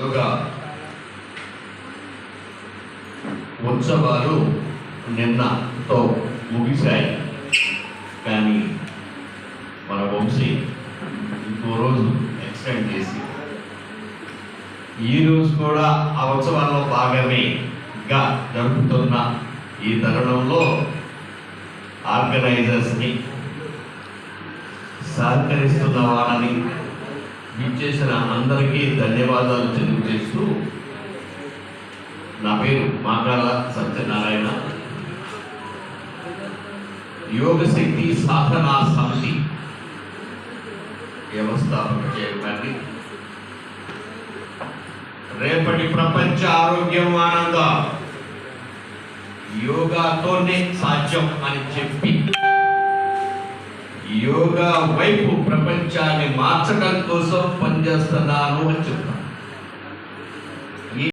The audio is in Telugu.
యోగా. ఉత్సవాలు నిన్నతో ముగిశాయి. కానీ మన వంశీ ఇంకో రోజు ఎక్స్టెండ్ చేసి ఈ రోజు కూడా ఆ ఉత్సవాల్లో భాగమేగా జరుపుతున్న ఈ తరుణంలో ఆర్గనైజర్స్ని సహకరిస్తున్న వాళ్ళని ఇచ్చేసిన అందరికీ ధన్యవాదాలు తెలియజేస్తూ నా పేరు మాకాల సత్యనారాయణ. యోగ శక్తి సాధనా సమితి వ్యవస్థాపక చైర్మన్ని. రేపటి ప్రపంచ ఆరోగ్యం ఆనంద. యోగాతోనే సాధ్యం అని చెప్పి యోగా వైపు ప్రపంచాన్ని మార్చడం కోసం పనిచేస్తున్నాను అని చెప్తాను